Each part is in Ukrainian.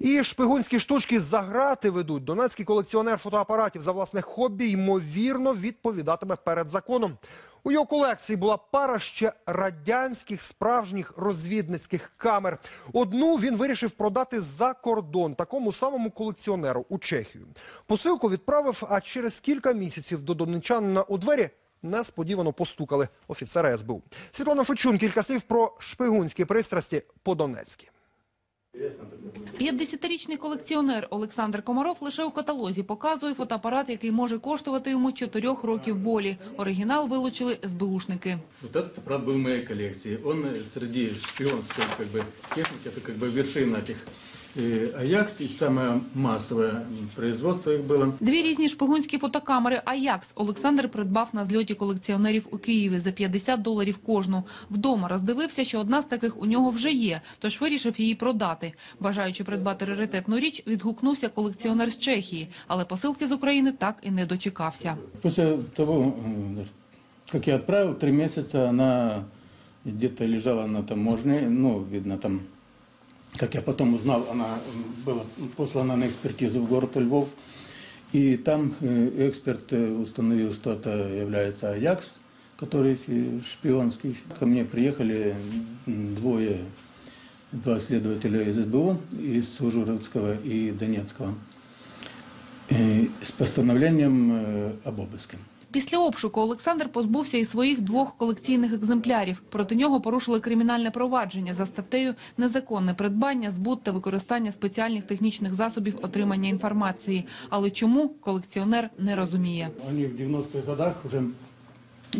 І шпигунські штучки за грати ведуть. Донецький колекціонер фотоапаратів за власне хобі ймовірно відповідатиме перед законом. У його колекції була пара ще радянських справжніх розвідницьких камер. Одну він вирішив продати за кордон такому самому колекціонеру у Чехію. Посилку відправив, а через кілька місяців до донечанина у двері несподівано постукали офіцери СБУ. Світлана Фечун, кілька слів про шпигунські пристрасті по-донецьки. 50-річний колекціонер Олександр Комаров лише у каталозі показує фотоапарат, який може коштувати йому 4 років волі. Оригінал вилучили СБУшники. Вот этот аппарат был в моей коллекции. Он э, среди шпионской как бы, техники, это как бы вершина этих э, Аякс, и самое массовое м, производство их было. Дві різні шпигунські фотокамери «Аякс» Олександр придбав на зльоті колекціонерів у Києві за 50 доларів кожну. Вдома роздивився, що одна з таких у нього вже є, тож вирішив її продати. Бажаючи придбати раритетну річ, відгукнувся колекціонер з Чехії, але посилки з України так і не дочекався. После того, как я отправил, три месяца она где-то лежала на таможне, ну, видно, там, как я потом узнал, она м, была послана на экспертизу в город Львов. И там э, эксперт э, установил, что это является Аякс, который э, шпионский. Ко мне приехали м, двое, два следователя из СБУ, из Ужгородского и Донецкого, э, с постановлением э, об обыске. Після обшуку Олександр позбувся і своїх двох колекційних екземплярів. Проти нього порушили кримінальне провадження за статтею «Незаконне придбання, збут та використання спеціальних технічних засобів отримання інформації». Але чому колекціонер не розуміє. Вони в 90-х роках уже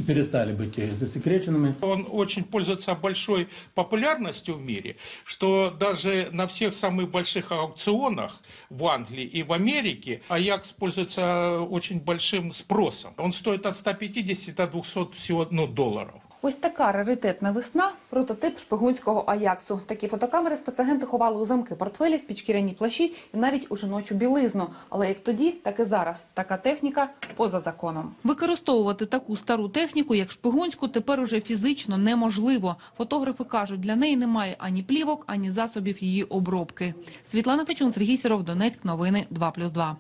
перестали быть э, засекреченными. Он очень пользуется большой популярностью в мире, что даже на всех самых больших аукционах в Англии и в Америке Аякс пользуется очень большим спросом. Он стоит от 150 до 200 всего ну, долларов. Ось така раритетна весна – прототип шпигунського Аяксу. Такі фотокамери спецагенти ховали у замки портфелів, підшкіряні плащі і навіть у жіночу білизну. Але як тоді, так і зараз. Така техніка поза законом. Використовувати таку стару техніку, як шпигунську, тепер уже фізично неможливо. Фотографи кажуть, для неї немає ані плівок, ані засобів її обробки. Світлана Фечун, Сергій Сіров, Донецьк. Новини 2+,2.